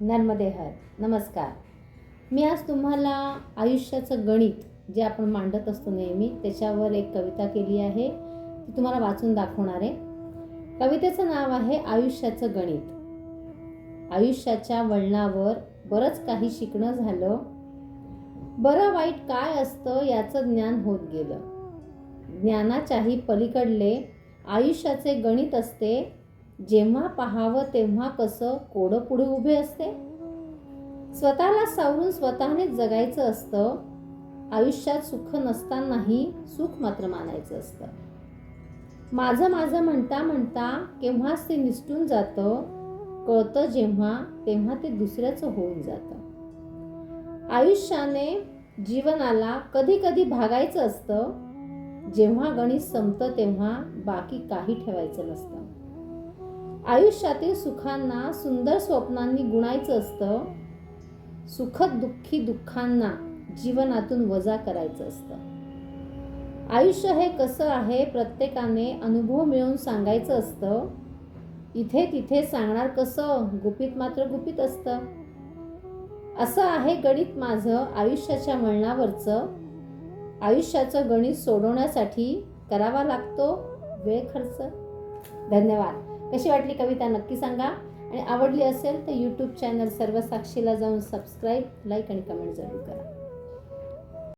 नर्मदे हर नमस्कार. मी आज तुम्हाला आयुष्याचं गणित जे आपण मांडत असतो नेहमी त्याच्यावर एक कविता केली आहे. ती तुम्हाला वाचून दाखवणार आहे. कवितेचं नाव आहे आयुष्याचं गणित. आयुष्याच्या वळणावर बरंच काही शिकणं झालं. बरं वाईट काय असतं याचं ज्ञान होत गेलं. ज्ञानाच्याही पलीकडले आयुष्याचे गणित असते जेव्हा पाहावं तेव्हा कसं कोडं पुढे उभे असते? स्वतःला सावरून स्वतःनेच जगायचं असतं आयुष्यात सुख नसतानाही सुख मात्र मानायचं असतं. माझं माझं म्हणता म्हणता केव्हाच ते निसटून जातं कळतं जेव्हा तेव्हा ते दुसऱ्याचं होऊन जातं. आयुष्याने जीवनाला कधी कधी भागायचं असतं जेव्हा गणित संपतं तेव्हा बाकी काही ठेवायचं नसतं. आयुष्यातील सुखांना सुंदर स्वप्नांनी गुणायचं असतं. सुखद दुःखी दुःखांना जीवनातून वजा करायचं असतं. आयुष्य हे कसं आहे प्रत्येकाने अनुभव मिळवून सांगायचं असतं. इथे तिथे सांगणार कसं गुपित मात्र गुपित असतं. असं आहे गणित माझं आयुष्याच्या वळणावरचं आयुष्याचं गणित सोडवण्यासाठी करावा लागतो वेळ खर्च. धन्यवाद. कशी वाटली कविता नक्की सांगा. आणि आवडली असेल तर यूट्यूब चॅनल सर्व साक्षीला जाऊन सबस्क्राईब लाईक आणि कमेंट जरूर करा.